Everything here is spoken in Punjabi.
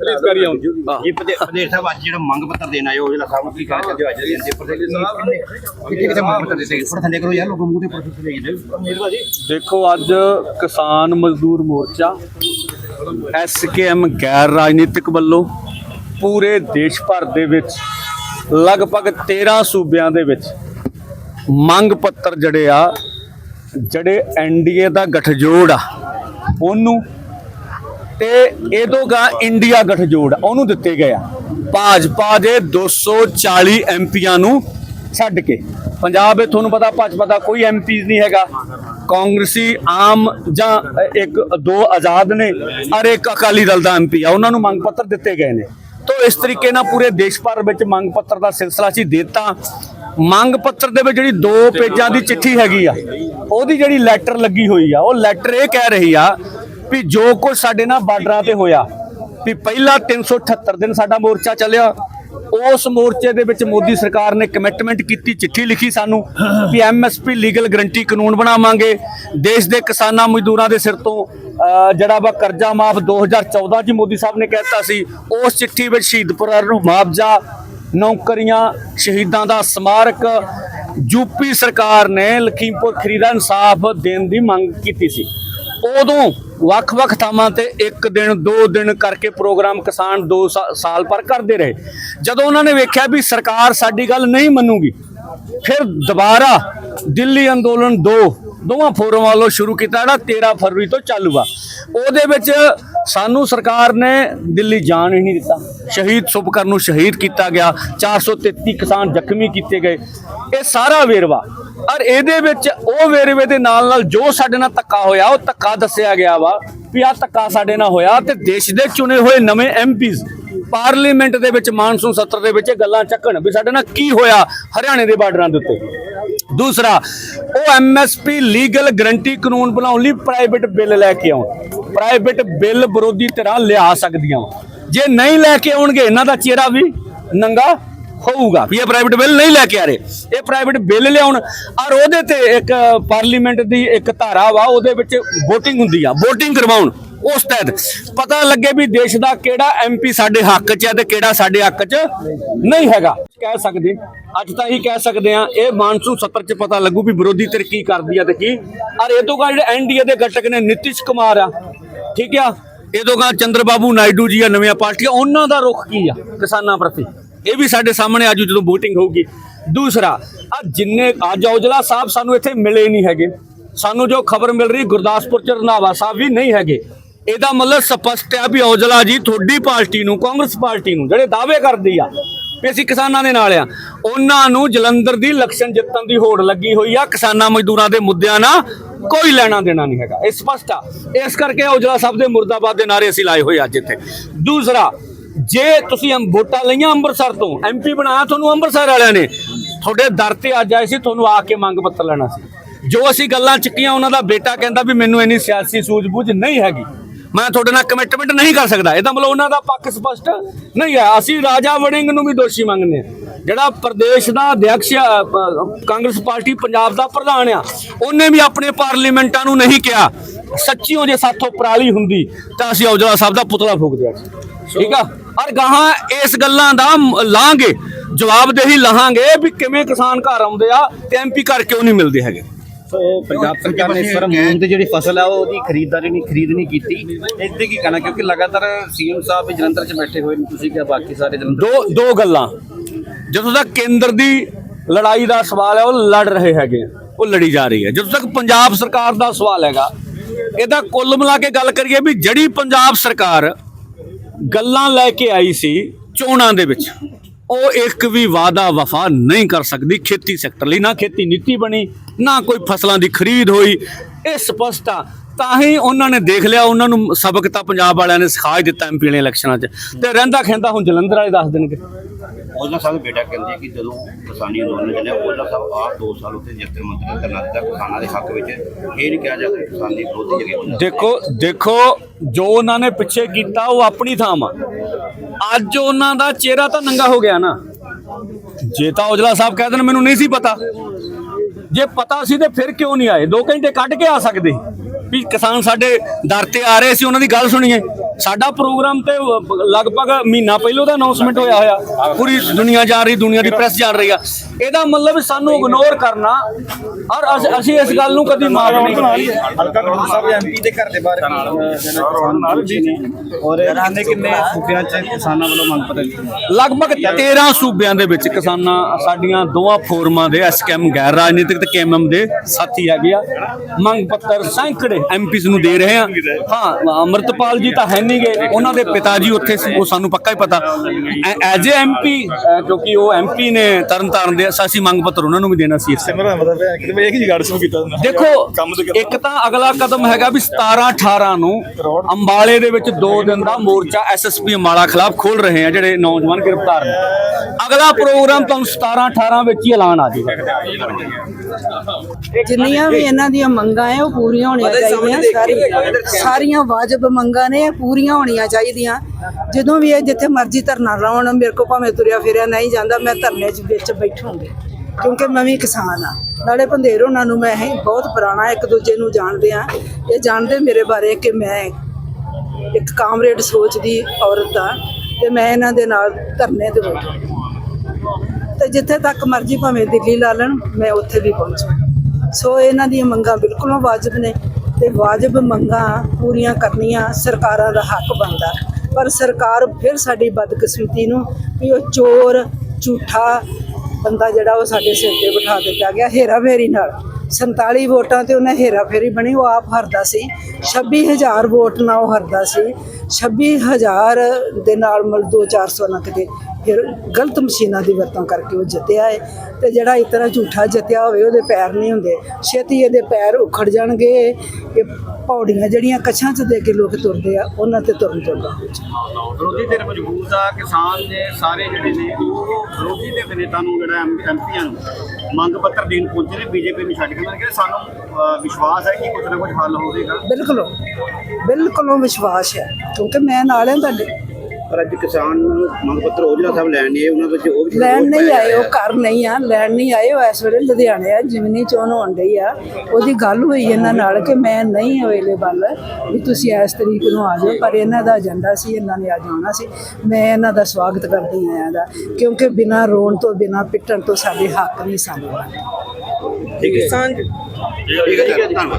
ਪਲੀਜ਼ ਕਰੀ ਆਉਂ ਇਹ ਪ੍ਰਦੇ- ਪ੍ਰਦੇਸ਼ ਸਾਹਿਬ ਅੱਜ ਜਿਹੜਾ ਮੰਗ ਪੱਤਰ ਦੇਣ ਆਏ ਉਹ ਜਿਹੜਾ ਸਾਹਿਬ ਕੀ ਕਹਿਣਾ ਚਾਹੁੰਦੇ ਹੋ ਅੱਜ ਦੇ ਦਿਨ ਦੇ ਪ੍ਰਦੇਸ਼ ਸਾਹਿਬ ਕਿੱਥੇ ਕਿੱਥੇ ਮੰਗ ਪੱਤਰ ਦਿੱਤੇ ਥੋੜਾ ਥੱਲੇ ਕਰੋ ਯਾਰ ਲੋਕਾਂ ਮੂੰਹ ਤੇ ਪ੍ਰੋਸੈਸ ਲਈ ਜਾਂਦੇ ਦੇਖੋ ਅੱਜ ਕਿਸਾਨ ਮਜ਼ਦੂਰ ਮੋਰਚਾ ਐਸਕੇਐਮ ਗੈਰ ਰਾਜਨੀਤਿਕ ਵੱਲੋਂ ਪੂਰੇ ਦੇਸ਼ ਭਰ ਦੇ ਵਿੱਚ ਲਗਭਗ 13 ਸੂਬਿਆਂ ਦੇ ਵਿੱਚ ਮੰਗ ਪੱਤਰ ਜਿਹੜੇ ਆ ਜਿਹੜੇ ਐਨਡੀਏ ਦਾ ਗਠਜੋੜ ਆ ਉਹਨੂੰ ਤੇ ਇਹਦੋਂ ਗਾ ਇੰਡੀਆ ਗਠਜੋੜ, ਉਹਨੂੰ ਦਿੱਤੇ ਗਏ ਆ। ਭਾਜਪਾ ਦੇ 240 ਐਮਪੀਆਂ ਨੂੰ ਛੱਡ ਕੇ। ਪੰਜਾਬ ਵਿੱਚ ਤੁਹਾਨੂੰ ਪਤਾ ਭਾਜਪਾ ਦਾ ਕੋਈ ਐਮਪੀਜ਼ ਨਹੀਂ ਹੈਗਾ। ਕਾਂਗਰਸੀ ਆਮ ਜਾਂ ਇੱਕ, ਦੋ ਆਜ਼ਾਦ ਨੇ ਔਰ ਇੱਕ ਅਕਾਲੀ ਦਲ ਦਾ ਐਮਪੀ ਆ। ਉਹਨਾਂ ਨੂੰ ਮੰਗ ਪੱਤਰ ਦਿੱਤੇ ਗਏ ਨੇ। ਤੋ ਇਸ ਤਰੀਕੇ ਨਾਲ ਪੂਰੇ ਦੇਸ਼ ਭਰ ਵਿੱਚ ਮੰਗ ਪੱਤਰ ਦਾ ਸਿਲਸਿਲਾ ਸੀ ਦਿੱਤਾ। ਮੰਗ ਪੱਤਰ ਦੇ ਵਿੱਚ ਜਿਹੜੀ ਦੋ ਪੇਜਾਂ ਦੀ ਚਿੱਠੀ ਹੈਗੀ ਆ, ਉਹਦੀ ਜਿਹੜੀ ਲੈਟਰ ਲੱਗੀ ਹੋਈ ਆ, ਉਹ ਲੈਟਰ ਇਹ ਕਹਿ ਰਹੀ ਆ ਵੀ ਜੋ ਕੁਝ ਸਾਡੇ ਨਾਲ ਬਾਰਡਰਾਂ ਤੇ ਹੋਇਆ, ਵੀ ਪਹਿਲਾ 378 ਦਿਨ ਸਾਡਾ ਮੋਰਚਾ ਚੱਲਿਆ, ਉਸ ਮੋਰਚੇ ਦੇ ਵਿੱਚ ਮੋਦੀ ਸਰਕਾਰ ਨੇ ਕਮਿਟਮੈਂਟ ਕੀਤੀ, ਚਿੱਠੀ ਲਿਖੀ ਸਾਨੂੰ ਵੀ ਐਮਐਸਪੀ ਲੀਗਲ ਗਰੰਟੀ ਕਾਨੂੰਨ ਬਣਾਵਾਂਗੇ, ਦੇਸ਼ ਦੇ ਕਿਸਾਨਾਂ ਮਜ਼ਦੂਰਾਂ ਦੇ ਸਿਰ ਤੋਂ ਜਿਹੜਾ ਵਾ ਕਰਜ਼ਾ ਮਾਫ 2014 ਚ ਮੋਦੀ ਸਾਹਿਬ ਨੇ ਕਹਿਤਾ ਸੀ, ਉਸ ਚਿੱਠੀ ਵਿੱਚ ਸ਼ਹੀਦ ਨੂੰ ਮੁਆਵਜ਼ਾ, ਨੌਕਰੀਆਂ, ਸ਼ਹੀਦਾਂ ਦਾ ਸਮਾਰਕ ਯੂਪੀ ਸਰਕਾਰ ਨੇ ਲਖੀਮਪੁਰ ਖਰੀਦਾ ਇਨਸਾਫ ਦੇਣ ਦੀ ਮੰਗ ਕੀਤੀ ਸੀ। ਉਦੋਂ ਵੱਖ-ਵੱਖ ਥਾਵਾਂ ਤੇ ਇੱਕ ਦਿਨ, ਦੋ ਦਿਨ ਕਰਕੇ ਪ੍ਰੋਗਰਾਮ ਕਿਸਾਨ 2 ਸਾਲ ਪਰ ਕਰਦੇ ਰਹੇ। ਜਦੋਂ ਉਹਨਾਂ ਨੇ ਵੇਖਿਆ ਵੀ ਸਰਕਾਰ ਸਾਡੀ ਗੱਲ ਨਹੀਂ ਮੰਨੂਗੀ, ਫਿਰ ਦੁਬਾਰਾ ਦਿੱਲੀ ਅੰਦੋਲਨ 2 ਦੋਵਾਂ ਫੋਰਮ ਵੱਲੋਂ ਸ਼ੁਰੂ ਕੀਤਾ ਜਿਹੜਾ 13 ਫਰਵਰੀ ਤੋਂ ਚਾਲੂ ਆ। ਉਹਦੇ ਵਿੱਚ ਸਾਨੂੰ ਸਰਕਾਰ ਨੇ ਦਿੱਲੀ ਜਾਣ ਹੀ ਨਹੀਂ ਦਿੱਤਾ। ਸ਼ਹੀਦ ਸੁਪਕਰ ਨੂੰ ਸ਼ਹੀਦ ਕੀਤਾ ਗਿਆ। 433 ਕਿਸਾਨ ਜ਼ਖਮੀ ਕੀਤੇ ਗਏ। ਇਹ ਸਾਰਾ ਵੇਰਵਾ। ਔਰ ਇਹਦੇ ਵਿੱਚ ਉਹ ਵੇਰਵੇ ਦੇ ਨਾਲ ਨਾਲ ਜੋ ਸਾਡੇ ਨਾਲ ਧੱਕਾ ਹੋਇਆ, ਉਹ ਧੱਕਾ ਦੱਸਿਆ ਗਿਆ ਵਾ ਵੀ ਆ ਧੱਕਾ ਸਾਡੇ ਨਾਲ ਹੋਇਆ ਤੇ ਦੇਸ਼ ਦੇ ਚੁਣੇ ਹੋਏ ਨਵੇਂ ਐਮਪੀਜ਼ ਪਾਰਲੀਮੈਂਟ ਦੇ ਵਿੱਚ ਮਾਨਸੂਨ ਸੱਤਰ ਦੇ ਵਿੱਚ ਇਹ ਗੱਲਾਂ ਚੱਕਣ ਵੀ ਸਾਡੇ ਨਾਲ ਕੀ ਹੋਇਆ ਹਰਿਆਣੇ ਦੇ ਬਾਰਡਰਾਂ ਦੇ ਉੱਤੇ। ਦੂਸਰਾ, ਉਹ ਐਮਐਸਪੀ ਲੀਗਲ ਗਰੰਟੀ ਕਾਨੂੰਨ ਬਣਾਉਣ ਲਈ ਪ੍ਰਾਈਵੇਟ ਬਿੱਲ ਲੈ ਕੇ ਆਉਣ। ਪ੍ਰਾਈਵੇਟ ਬਿੱਲ ਵਿਰੋਧੀ ਧਿਰਾਂ ਲਿਆ ਸਕਦੀਆਂ। ਵਾਂ। ਜੇ ਨਹੀਂ ਲੈ ਕੇ ਆਉਣਗੇ, ਇਹਨਾਂ ਦਾ ਚਿਹਰਾ ਵੀ ਨੰਗਾ ਹੋਊਗਾ ਵੀ ਇਹ ਪ੍ਰਾਈਵੇਟ ਬਿੱਲ ਨਹੀਂ ਲੈ ਕੇ ਆ ਰਹੇ। ਇਹ ਪ੍ਰਾਈਵੇਟ ਬਿੱਲ ਲਿਆਉਣ, ਔਰ ਉਹਦੇ ਤੇ ਇੱਕ ਪਾਰਲੀਮੈਂਟ ਦੀ ਇੱਕ ਧਾਰਾ ਵਾ, ਉਹਦੇ ਵਿੱਚ VOTING ਹੁੰਦੀ ਆ, VOTING ਕਰਵਾਉਣ। ਉਸ ਤਹਿਤ ਪਤਾ ਲੱਗੇ ਵੀ ਦੇਸ਼ ਦਾ ਕਿਹੜਾ ਐਮਪੀ ਸਾਡੇ ਹੱਕ 'ਚ ਹੈ ਤੇ ਕਿਹੜਾ ਸਾਡੇ ਹੱਕ 'ਚ ਨਹੀਂ ਹੈਗਾ। ਕਹਿ ਸਕਦੇ ਅੱਜ ਤਾਂ ਹੀ ਕਹਿ ਸਕਦੇ ਆ ਇਹ ਮਾਨਸੂਨ ਸੱਤਰ 'ਚ ਪਤਾ ਲੱਗੂ ਵੀ ਵਿਰੋਧੀ ਧਿਰ ਕੀ ਕਰਦੀ ਆ ਤੇ ਕੀ। ਔਰ ਇਹ ਤੋਂ ਗਾ ਜਿਹੜੇ ਐਨਡੀਏ ਦੇ ਘਟਕ ਨੇ, ਨਿਤਿਸ਼ ਕੁਮਾਰ ਆ, ਠੀਕ ਆ? ਇਹ ਤੋਂ ਗਾ ਚੰਦਰ ਬਾਬੂ ਨਾਇਡੂ ਜੀ ਆ, ਨਵੀਆਂ ਪਾਰਟੀਆਂ, ਉਹਨਾਂ ਦਾ ਰੁਖ ਕੀ ਆ, ਕਿਸਾਨਾਂ ਪ੍ਰਤੀ? ਇਹ ਵੀ ਸਾਡੇ ਸਾਹਮਣੇ ਅੱਜ ਜਦੋਂ VOTING ਹੋਊਗੀ। ਦੂਸਰਾ, ਆ ਜਿੰਨੇ, ਅੱਜ ਔਜਲਾ ਸਾਹਿਬ ਸਾਨੂੰ ਇੱਥੇ ਮਿਲੇ ਨਹੀਂ ਹੈਗੇ। ਸਾਨੂੰ ਜੋ ਖਬਰ ਮਿਲ ਰਹੀ, ਗੁਰਦਾਸਪੁਰ ਚ ਰੰਧਾਵਾ ਸਾਹਿਬ ਵੀ ਨਹੀਂ ਹੈਗੇ। ਇਹਦਾ ਮਤਲਬ ਸਪਸ਼ਟ ਹੈ ਵੀ ਔਜਲਾ ਜੀ ਤੁਹਾਡੀ ਪਾਰਟੀ ਨੂੰ, ਕਾਂਗਰਸ ਪਾਰਟੀ ਨੂੰ ਜਿਹੜੇ ਦਾਅਵੇ ਕਰਦੀ ਆ ਵੀ ਅਸੀਂ ਕਿਸਾਨਾਂ ਦੇ ਨਾਲ ਆ, ਉਹਨਾਂ ਨੂੰ ਜਲੰਧਰ ਦੀ ਇਲੈਕਸ਼ਨ ਜਿੱਤਣ ਦੀ ਹੋੜ ਲੱਗੀ ਹੋਈ ਆ। ਕਿਸਾਨਾਂ ਮਜ਼ਦੂਰਾਂ ਦੇ ਮੁੱਦਿਆਂ ਨਾਲ ਕੋਈ ਲੈਣਾ ਦੇਣਾ ਨਹੀਂ ਹੈਗਾ। ਇਹ ਸਪਸ਼ਟ ਆ। ਇਸ ਕਰਕੇ ਔਜਲਾ ਸਾਹਿਬ ਦੇ ਮੁਰਦਾਬਾਦ ਦੇ ਨਾਰੇ ਅਸੀਂ ਲਾਏ ਹੋਏ ਅੱਜ ਇੱਥੇ। ਦੂਸਰਾ, ਜੇ ਤੁਸੀਂ ਵੋਟਾਂ ਲਈਆਂ ਅੰਮ੍ਰਿਤਸਰ ਤੋਂ ਐਮਪੀ ਬਣਾਇਆ ਤੁਹਾਨੂੰ ਅੰਮ੍ਰਿਤਸਰ ਵਾਲਿਆਂ ਨੇ, ਤੁਹਾਡੇ ਦਰ ਤੇ ਅੱਜ ਆਏ ਸੀ, ਤੁਹਾਨੂੰ ਆ ਕੇ ਮੰਗ ਪੱਤਰ ਲੈਣਾ ਸੀ। ਜੋ ਅਸੀਂ ਗੱਲਾਂ ਚੱਕੀਆਂ, ਉਹਨਾਂ ਦਾ ਬੇਟਾ ਕਹਿੰਦਾ ਵੀ ਮੈਨੂੰ ਇੰਨੀ ਸਿਆਸੀ ਸੂਝ-ਬੂਝ ਨਹੀਂ ਹੈਗੀ। ਮੈਂ ਤੁਹਾਡੇ ਨਾਲ ਕਮਿਟਮੈਂਟ ਨਹੀਂ ਕਰ ਸਕਦਾ। ਇਹਦਾ ਮਤਲਬ ਉਹਨਾਂ ਦਾ ਪੱਖ ਸਪਸ਼ਟ ਨਹੀਂ ਹੈ। ਅਸੀਂ ਰਾਜਾ ਵੜਿੰਗ ਨੂੰ ਵੀ ਦੋਸ਼ੀ ਮੰਗਦੇ ਹਾਂ। ਜਿਹੜਾ ਪ੍ਰਦੇਸ਼ ਦਾ ਅਧਿਕਸ਼ ਆ, ਕਾਂਗਰਸ ਪਾਰਟੀ ਪੰਜਾਬ ਦਾ ਪ੍ਰਧਾਨ ਆ ਉਹਨੇ ਵੀ ਆਪਣੇ ਪਾਰਲੀਮੈਂਟਾਂ ਨੂੰ ਨਹੀਂ ਕਿਹਾ। ਸੱਚੀਓ ਜੇ ਸਾਥੋਂ ਪਰਾਲੀ ਹੁੰਦੀ ਤਾਂ ਅਸੀਂ ਔਜਲਾ ਸਾਹਿਬ ਦਾ ਪੁਤਲਾ ਫੂਕ ਦਿਆ ਠੀਕ ਆ? ਔਰ ਗਾਹਾਂ ਇਸ ਗੱਲਾਂ ਦਾ ਮ- ਲਾਂਗੇ। ਜਵਾਬਦੇਹੀ ਲਹਾਂਗੇ ਵੀ ਕਿਵੇਂ ਕਿਸਾਨ ਘਰ ਆਉਂਦੇ ਆ ਤੇ ਐਮਪੀ ਘਰ ਕਿਉਂ ਨਹੀਂ ਮਿਲਦੇ ਹੈਗੇ। ਸੋ ਪੰਜਾਬ ਸਰਕਾਰ ਨੇ ਇਸ ਵਾਰ ਮੂੰਗ ਦੀ ਜਿਹੜੀ ਫਸਲ ਆ, ਉਹਦੀ ਖਰੀਦਦਾਰੀ ਨਹੀਂ, ਖਰੀਦ ਨਹੀਂ ਕੀਤੀ। ਇਸ ਕੀ ਕਹਿਣਾ, ਕਿਉਂਕਿ ਲਗਾਤਾਰ ਸੀਐਮ ਸਾਹਿਬ ਵੀ ਜਲੰਧਰ 'ਚ ਬੈਠੇ ਹੋਏ ਨੇ, ਤੁਸੀਂ ਕਿਹਾ ਬਾਕੀ ਸਾਰੇ ਜਲੰਧਰ ਦੋ ਦੋ ਗੱਲਾਂ। ਜਦੋਂ ਤੱਕ ਕੇਂਦਰ ਦੀ ਲੜਾਈ ਦਾ ਸਵਾਲ ਹੈ, ਉਹ ਲੜ ਰਹੇ ਹੈਗੇ ਉਹ ਲੜੀ ਜਾ ਰਹੀ ਹੈ। ਜਦੋਂ ਤੱਕ ਪੰਜਾਬ ਸਰਕਾਰ ਦਾ ਸਵਾਲ ਹੈਗਾ, ਇਹਦਾ ਕੁੱਲ ਮਿਲਾ ਕੇ ਗੱਲ ਕਰੀਏ ਵੀ ਜਿਹੜੀ ਪੰਜਾਬ ਸਰਕਾਰ ਗੱਲਾਂ ਲੈ ਕੇ ਆਈ ਸੀ ਚੋਣਾਂ ਦੇ ਵਿੱਚ ਉਹ ਇੱਕ ਵੀ ਵਾਅਦਾ ਵਫਾ ਨਹੀਂ ਕਰ ਸਕਦੀ ਖੇਤੀ ਸੈਕਟਰ ਲਈ। ਨਾ ਖੇਤੀ ਨੀਤੀ ਬਣੀ ਨਾ ਕੋਈ ਫਸਲਾਂ ਦੀ ਖਰੀਦ ਹੋਈ। ਇਹ ਸਪਸ਼ਟ ਆ। ਤਾਂ ਹੀ ਉਹਨਾਂ ਨੇ ਦੇਖ ਲਿਆ ਉਹਨਾਂ ਨੂੰ ਸਬਕ ਤਾਂ ਪੰਜਾਬ ਵਾਲਿਆਂ ਨੇ ਸਿਖਾ ਹੀ ਦਿੱਤਾ ਐਮਪੀ ਵਾਲੇ ਇਲੈਕਸ਼ਨਾਂ 'ਚ। ਤੇ ਰਹਿੰਦਾ ਖੈਂਦਾ ਹੁਣ ਜਲੰਧਰ ਵਾਲੇ ਦੱਸ ਦੇਣਗੇ। ਉਹਦਾ ਸਾਹਿਬ ਬੇਟਾ ਕਹਿੰਦੇ ਕਿ ਜਦੋਂ ਕਿਸਾਨੀ ਅੰਦੋਲਨ ਚੱਲਿਆ ਉਹਦਾ ਸਾਹਿਬ ਆਪ 2 ਸਾਲ ਉੱਤੇ ਜੱਤੇ ਮੰਤਰੀ ਕਰਨਾ ਦਿੱਤਾ ਕਿਸਾਨਾਂ ਦੇ ਹੱਕ ਵਿੱਚ। ਇਹ ਨਹੀਂ ਕਿਹਾ ਜਾ ਸਕਦਾ ਕਿਸਾਨੀ ਵਿਰੋਧੀ ਉਹਨਾਂ ਦੇਖੋ ਦੇਖੋ ਜੋ ਉਹਨਾਂ ਨੇ ਪਿੱਛੇ ਕੀਤਾ ਉਹ ਆਪਣੀ ਥਾਂ ਆ। ਅੱਜ ਉਹਨਾਂ ਦਾ ਚਿਹਰਾ ਤਾਂ ਨੰਗਾ ਹੋ ਗਿਆ ਨਾ। ਜੇ ਤਾਂ ਔਜਲਾ ਸਾਹਿਬ ਕਹਿ ਦੇਣ, ਮੈਨੂੰ ਨਹੀਂ ਸੀ ਪਤਾ। ਜੇ ਪਤਾ ਸੀ ਤੇ ਫਿਰ ਕਿਉਂ ਨਹੀਂ ਆਏ? 2 ਘੰਟੇ ਕੱਢ ਕੇ ਆ ਸਕਦੇ। ਵੀ ਕਿਸਾਨ ਸਾਡੇ ਦਰ ਤੇ ਆ ਰਹੇ ਸੀ, ਉਹਨਾਂ ਦੀ ਗੱਲ ਸੁਣੀਏ। ਸਾਡਾ ਪ੍ਰੋਗਰਾਮ ਤੇ ਲਗਭਗ ਮਹੀਨਾ ਪਹਿਲਾਂ ਦਾ ਅਨਾਉਂਸਮੈਂਟ ਹੋਇਆ ਹੋਇਆ। ਪੂਰੀ ਦੁਨੀਆ ਜਾਣ ਰਹੀ ਦੁਨੀਆ ਦੀ ਪ੍ਰੈਸ ਜਾਣ ਰਹੀ ਆ। ਇਹਦਾ ਮਤਲਬ ਸਾਨੂੰ ਇਗਨੋਰ ਕਰਨਾ ਔਰ ਅਸ- ਇਸ ਗੱਲ ਨੂੰ ਕਦੀ ਮਾਫ ਨਹੀਂ ਕਰਾਂਗੇ ਹਲਕਾ ਗਰੋਹ ਸਾਹਿਬ ਐਮਪੀ ਦੇ ਘਰ ਦੇ ਨੇ ਔਰ ਕਿੰਨੇ ਕਿੰਨੇ ਸੂਬਿਆਂ 'ਚ ਕਿਸਾਨਾਂ ਵੱਲੋਂ ਮੰਗ ਪੱਤਰ ਲਗਭਗ 13 ਸੂਬਿਆਂ ਦੇ ਵਿੱਚ ਕਿਸਾਨਾਂ ਸਾਡੀਆਂ ਦੋਵਾਂ ਫੋਰਮਾਂ ਦੇ ਐਸਕੇਐਮ ਗੈਰ ਰਾਜਨੀਤਿਕ ਤੇ ਕੇਐਮਐਮ ਦੇ ਸਾਥੀ ਹੈਗੇ ਆ। ਮੰਗ ਪੱਤਰ ਸੈਂਕੜੇ ਐਮਪੀਸ ਨੂੰ ਦੇ ਰਹੇ ਆ। ਹਾਂ ਅਮਰਤਪਾਲ ਜੀ ਤਾਂ ਹੈ ਨਹੀਂਗੇ ਉਹਨਾਂ ਦੇ ਪਿਤਾ ਜੀ ਉੱਥੇ ਸੀ ਉਹ ਸਾਨੂੰ ਪੱਕਾ ਹੀ ਪਤਾ। ਐਜ ਏ ਐਮਪੀ ਕਿਉਂਕਿ ਉਹ ਐਮਪੀ ਨੇ ਤਰਨਤਾਰਨ ਦੇ ਅਸੀਂ ਮੰਗ ਪੱਤਰ ਉਹਨਾਂ ਨੂੰ ਵੀ ਦੇਣਾ ਸੀ ਸਿਮਰਨ ਮਤਲਬ ਹੈ ਕਿ ਇੱਕ ਜੀ ਗਾਰਡ ਸ਼ੁਰੂ ਕੀਤਾ। ਦੇਖੋ। ਇੱਕ ਤਾਂ ਅਗਲਾ ਕਦਮ ਹੈਗਾ ਵੀ 17 18 ਨੂੰ ਅੰਬਾਲੇ ਦੇ ਵਿੱਚ 2 ਦਿਨ ਦਾ ਮੋਰਚਾ ਐਸਐਸਪੀ ਅੰਬਾਲਾ ਖਿਲਾਫ ਖੋਲ ਰਹੇ ਆ ਜਿਹੜੇ ਨੌਜਵਾਨ ਗ੍ਰਿਫਤਾਰ ਨੇ। ਅਗਲਾ ਪ੍ਰੋਗਰਾਮ ਤੁਹਾਨੂੰ 17 18 ਵਿੱਚ ਹੀ ਐਲਾਨ ਆ ਜਾਏਗਾ। ਜਿੰਨੀਆਂ ਵੀ ਇਹਨਾਂ ਦੀਆਂ ਮੰਗਾਂ ਐ ਉਹ ਪੂਰੀਆਂ ਹੋਣੀਆਂ ਚਾਹੀਦੀਆਂ ਸਾਰੀਆਂ ਸਾਰੀਆਂ ਵਾਜਬ ਮੰਗਾਂ ਨੇ ਇਹ ਪੂਰੀਆਂ ਹੋਣੀਆਂ ਚਾਹੀਦੀਆਂ। ਜਦੋਂ ਵੀ ਇਹ ਜਿੱਥੇ ਮਰਜ਼ੀ ਧਰਨਾ ਲਾਉਣ, ਮੇਰੇ ਕੋ ਭਾਵੇਂ ਤੁਰਿਆ ਫਿਰਿਆ ਨਹੀਂ ਜਾਂਦਾ, ਮੈਂ ਧਰਨੇ 'ਚ ਵਿੱਚ ਬੈਠੂੰਗੀ। ਕਿਉਂਕਿ ਮੈਂ ਵੀ ਕਿਸਾਨ ਆ ਨਾਲੇ ਭੰਦੇਰ ਉਹਨਾਂ ਨੂੰ ਮੈਂ ਇਹ ਬਹੁਤ ਪੁਰਾਣਾ ਇੱਕ ਦੂਜੇ ਨੂੰ ਜਾਣਦੇ ਆ ਇਹ ਜਾਣਦੇ ਮੇਰੇ ਬਾਰੇ ਕਿ ਮੈਂ ਇੱਕ ਕਾਮਰੇਡ ਸੋਚ ਦੀ ਔਰਤ ਆ ਤੇ ਮੈਂ ਇਹਨਾਂ ਦੇ ਨਾਲ ਧਰਨੇ ਤੇ ਬੈਠੂੰਗੀ। ਤੇ ਜਿੱਥੇ ਤੱਕ ਮਰਜ਼ੀ ਭਾਵੇਂ ਦਿੱਲੀ ਲਾ ਲੈਣ, ਮੈਂ ਉੱਥੇ ਵੀ ਪਹੁੰਚਾਂ ਸੋ ਇਹਨਾਂ ਦੀਆਂ ਮੰਗਾਂ ਬਿਲਕੁਲ ਵਾਜਬ ਨੇ। ਤੇ ਵਾਜਬ ਮੰਗਾਂ ਪੂਰੀਆਂ ਕਰਨੀਆਂ ਸਰਕਾਰਾਂ ਦਾ ਹੱਕ ਬਣਦਾ। ਪਰ ਸਰਕਾਰ ਫਿਰ ਸਾਡੀ ਬਦਕਿਸਮਤੀ ਨੂੰ ਵੀ ਉਹ ਚੋਰ, ਝੂਠਾ ਬੰਦਾ ਜਿਹੜਾ ਉਹ ਸਾਡੇ ਸਿਰ ਤੇ ਬਿਠਾ ਦਿੱਤਾ ਗਿਆ ਹੇਰਾ ਫੇਰੀ ਨਾਲ। 47 ਵੋਟਾਂ ਤੇ ਉਹਨੇ ਹੇਰਾ ਫੇਰੀ ਬਣੀ, ਉਹ ਆਪ ਹਰਦਾ ਸੀ। 26000 ਵੋਟ ਨਾਲ ਉਹ ਹਰਦਾ ਸੀ। 26000 ਦੇ ਨਾਲ ਮਲ 2-400 ਨਾ ਕਿਤੇ ਫਿਰ ਗਲਤ ਮਸ਼ੀਨਾਂ ਦੀ ਵਰਤੋਂ ਕਰਕੇ ਉਹ ਜਿੱਤਿਆ ਹੈ ਤੇ ਜਿਹੜਾ ਇਸ ਤਰ੍ਹਾਂ ਝੂਠਾ ਜਿੱਤਿਆ ਹੋਵੇ, ਉਹਦੇ ਪੈਰ ਨਹੀਂ ਹੁੰਦੇ। ਛੇਤੀ ਇਹਦੇ ਪੈਰ ਉਖੜ ਜਾਣਗੇ। ਇਹ ਪੌੜੀਆਂ ਜਿਹੜੀਆਂ ਕੱਛਾਂ 'ਚ ਦੇ ਕੇ ਲੋਕ ਤੁਰਦੇ ਆ, ਉਹਨਾਂ ਤੇ ਤੁਰਨ ਤੁਰਦਾ ਹੋ ਵਿਰੋਧੀ ਧਿਰ ਮਜ਼ਬੂਤ ਆ, ਕਿਸਾਨ ਦੇ ਸਾਰੇ ਜਿਹੜੇ ਨੇ, ਉਹ ਵਿਰੋਧੀ ਧਿਰ ਦੇ ਨੇਤਾ ਨੂੰ ਜਿਹੜਾ ਐਮਪੀਆਂ ਨੂੰ। ਮੰਗ ਪੱਤਰ ਦੇਣ ਪਹੁੰਚੇ ਨੇ ਬੀਜੇਪੀ ਨੂੰ ਛੱਡ ਕੇ, ਉਹਨਾਂ ਕਿਹਾ ਸਾਨੂੰ ਵਿਸ਼ਵਾਸ ਹੈ ਕਿ ਕੁਝ ਨਾ ਕੁਝ ਹੱਲ ਹੋਵੇਗਾ। ਬਿਲਕੁਲ ਬਿਲਕੁਲ ਵਿਸ਼ਵਾਸ ਹੈ, ਕਿਉਂਕਿ ਮੈਂ ਨਾਲ ਹਾਂ ਤੁਹਾਡੇ। ਪਰ ਅੱਜ ਕਿਸਾਨ ਮੰਗ ਪੱਤਰ ਔਜਲਾ ਸਾਹਿਬ ਲੈਣ ਨਹੀਂ ਆਏ ਉਹਨਾਂ ਵਿੱਚ ਉਹ ਵੀ ਲੈਣ ਨਹੀਂ ਆਏ ਉਹ ਘਰ ਨਹੀਂ ਆ ਲੈਣ ਨਹੀਂ ਆਏ ਉਹ ਇਸ ਵੇਲੇ ਲੁਧਿਆਣੇ ਆ ਜਿਮਨੀ ਚੋਣ ਹੋਣ ਡਈ ਆ। ਉਹਦੀ ਗੱਲ ਹੋਈ ਇਹਨਾਂ ਨਾਲ ਕਿ ਮੈਂ ਨਹੀਂ ਅਵੇਲੇਬਲ ਵੀ ਤੁਸੀਂ ਇਸ ਤਰੀਕ ਨੂੰ ਆ ਜਾਓ ਪਰ ਇਹਨਾਂ ਦਾ ਏਜੰਡਾ ਸੀ ਇਹਨਾਂ ਨੇ ਅੱਜ ਆਉਣਾ ਸੀ। ਮੈਂ ਇਹਨਾਂ ਦਾ ਸਵਾਗਤ ਕਰਦੀ ਹਾਂ ਇਹਨਾਂ ਦਾ ਕਿਉਂਕਿ ਬਿਨਾਂ ਰੋਣ ਤੋਂ ਬਿਨਾਂ ਪਿੱਟਣ ਤੋਂ ਸਾਡੇ ਹੱਕ ਨਹੀਂ ਸਾਨੂੰ ਠੀਕ ਹੈ। ਠੀਕ ਹੈ ਧੰਨਵਾਦ।